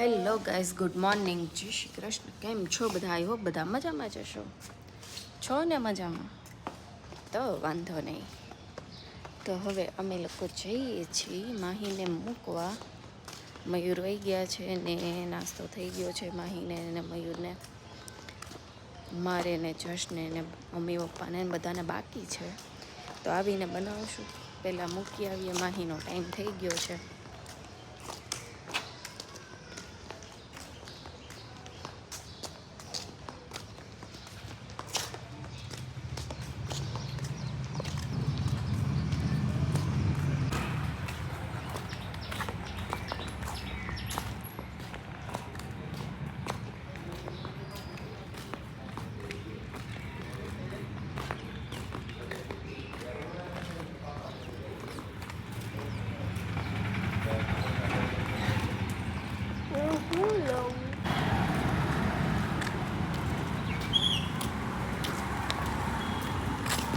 Hello guys good morning. જય શ્રી કૃષ્ણ. કેમ છો બધા? હોપ બધા મજામાં જશો છો ને મજામાં? તો વાંધો નહીં. તો હવે અમે લોકો જઈએ છીએ માહીને મૂકવા. મયુર વહી ગયા છે ને નાસ્તો થઈ ગયો છે માહીને ને મયુરને. મારે ને જશને ને મમ્મી પપ્પાને બધાને બાકી છે. તો આવીને બનાવશું. પહેલાં મૂકી આવીએ. માહીનો ટાઈમ થઈ ગયો છે.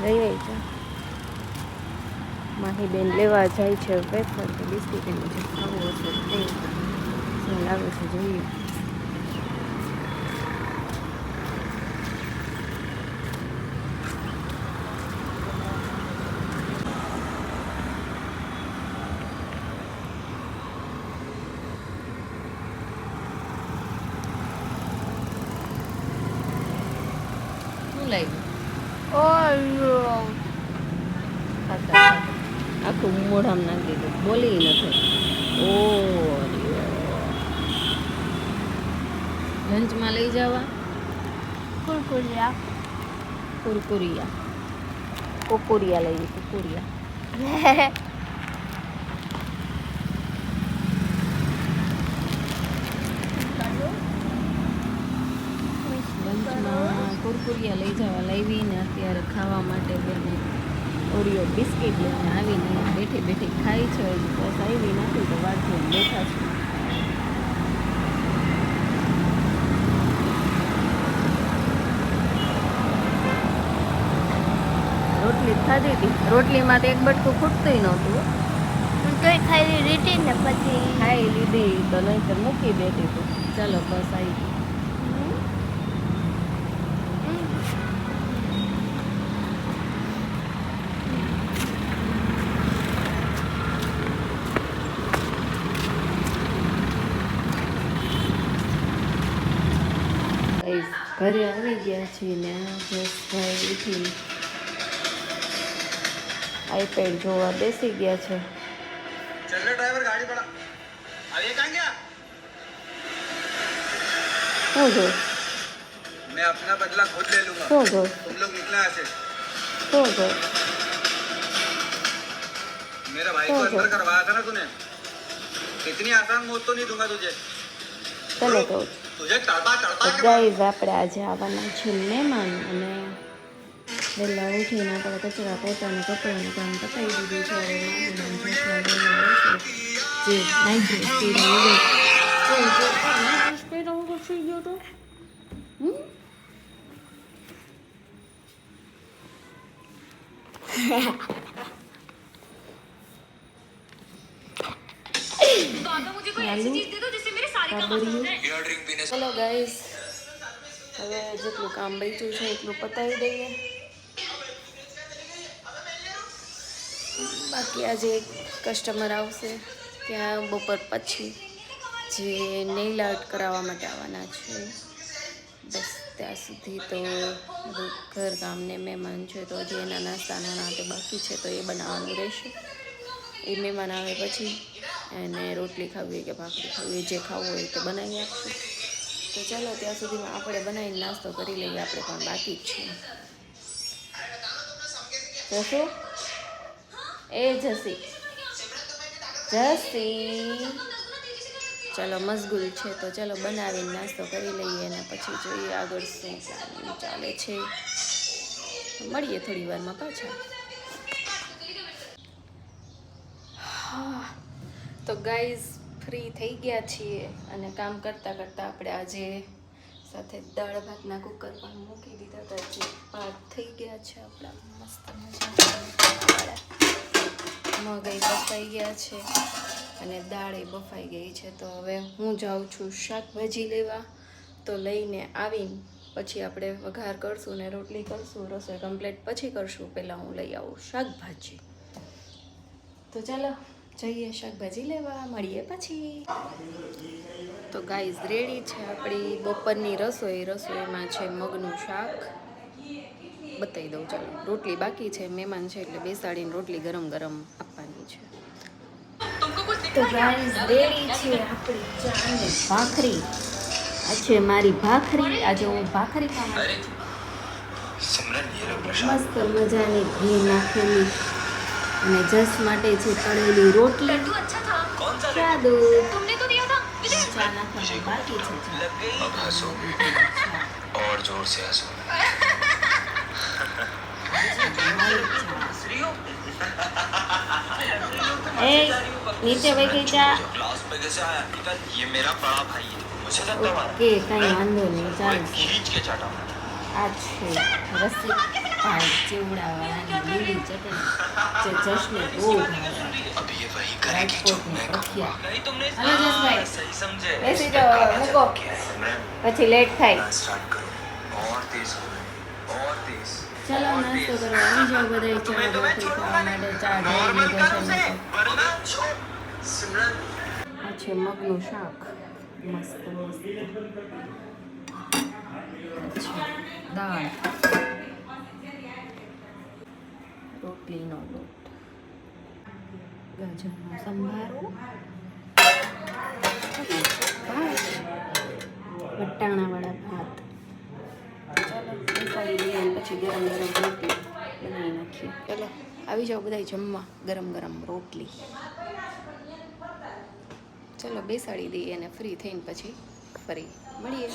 લઈ આવી છે. માહી બેન લેવા જાય છે વેફર કે બિસ્કીટ એને જે ખાવું હશે તે શું લાવે છે, જોઈએ. લાગ્યું? આખું મોઢામાં નાખી દીધું. બોલી નથી. ઓ લંચમાં લઈ જવા? કુરકુરિયા. કુરકુરિયા. કોકુરિયા લઈ કુકુરિયા લંચમાં લઈ જવા લાવીને અત્યારે ખાવા માટે બેને ઓરિયો બિસ્કિટ લઈને આવીને બેઠી બેઠી ખાઈ છે. બસ આવી નથી તો વારથી બેઠા છું. રોટલી ખાધી હતી. રોટલીમાં તો એક બટકું ખૂટતું નહોતું. તોય ખાઈ લીધી ને પછી ખાઈ લીધી તો નહીં મૂકી બેઠી તું ચાલો બસ આવી ગઈ Guys, ઘરે આવી ગયા છીએ ને જસભાઈ ઉઠી આઈપેડ જોવા બેસી ગયા છે चल रहे ड्राइवर गाड़ी बढ़ा अब ये कहाँ गया શું જો मैं अपना बदला खुद ले लूंगा શું જો तुम लोग निकला ऐसे શું જો मेरा भाई को हो, हो। अंदर करवाया था ना तूने इतनी आसान मौत तो नहीं दूंगा तुझे ચાલો તો तुझे तड़पा तड़पा के ગાઈઝ આપણે આજે આવવાના છે મહેમાન અને વહેલા ઉઠીને આપણે કચરા પોતાને કપડાનું કામ પતાવી દીધું છે હવે માથું નામ જોશમાં લઈને આવશે. જે નાઇટ ડ્રેસ પહેરીને ગઈ. તો જો આ નાઇટ ડ્રેસ પહેર્યા વગર સુઈ ગયો તો હમ? ચલો ગાઈઝ હવે જેટલું કામ બચ્યું છે એટલું પતાવી દઈએ. બાકી આજે એક કસ્ટમર આવશે ત્યાં બપોર પછી. જે નેઇલ આર્ટ કરાવવા માટે આવવાના છે. બસ ત્યાં સુધી તો ઘર ગામને મહેમાન છે તો હજી એના નાસ્તાના નાતે બાકી છે તો એ બનાવવાનું રહેશે. એ મહેમાન આવે પછી. એને રોટલી ખાવી કે ભાખરી ખાવી, જે ખાવું હોય તે બનાવી આપશું. તો ચાલો ત્યાં સુધીમાં આપણે બનાવીને નાસ્તો કરી લઈએ, આપણે પણ બાકી જ છે. જશું? એ જસી. જસી. ચાલો મસગુલ છે, તો ચાલો બનાવીને નાસ્તો કરી લઈએ અને પછી જોઈએ આગળ શું ચાલે છે. મળીએ થોડી વારમાં પાછા. તો ગાઈઝ ફ્રી થઈ ગયા છીએ અને કામ કરતાં કરતાં આપણે આજે સાથે દાળ ભાતના કુકર પણ મૂકી દીધા હતા. જે ભાત થઈ ગયા છે, આપણા મસ્ત મજા મગઈ બફાઈ ગયા છે અને દાળ એ બફાઈ ગઈ છે. તો હવે હું જાઉં છું શાકભાજી લેવા. તો લઈને આવીને, પછી આપણે વઘાર કરશું ને રોટલી કરશું, રસોઈ કમ્પ્લીટ પછી કરશું. પહેલાં હું લઈ આવું શાકભાજી. તો ચાલો જઈએ શાકભાજી લેવા મળીએ પછી. તો ગાઈઝ રેડી છે આપણી બપોરની રસોઈ. રસોઈમાં છે મગનું શાક. બતાવી દઉં ચાલો. રોટલી બાકી છે મહેમાન છે એટલે બેસાડીને રોટલી ગરમ ગરમ આપવાની છે. તો ગાઈઝ રેડી છે ભાખરી. આ છે મારી ભાખરી. આજે હું ભાખરી ખાવા મસ્ત મજાની ઘી નાખેલી. અને જસ માટે છે તળેલી રોટલી कौन सा ચા દૂધ ચા નાખવાનું બાકી છે ચા. लग गई अब हंसो और जोर से हंसो મારી ચા. हंस रही हो એ નીચે વહી ગઈ ચા क्लास में कैसे आया निकल ये मेरा बड़ा भाई है मुझे लगता है ઓકે કાંઈ વાંધો નહીં ચાલશે खींच के चाटा આ છે રસી પાણી ચેવડાવવાની લીલી ચટણી જે જશને બહુ પછી લેટ થાય. ચલો નાસ્તો કરવા આવી જાઓ બધા ચા માટે ચા ઢોળી આ છે મગનું શાક. મસ્ત મસ્ત. દાળ રોટલીનો લોટ ગાજરનો સંભારો વટાણાવાળા ભાત પછી ગરમ ગરમ રોટલી બનાવી નાખીએ ચાલો આવી જાઓ બધા જમવા ગરમ ગરમ રોટલી ચલો બેસાડી દઈએ અને ફ્રી થઈને પછી ફરી મળીએ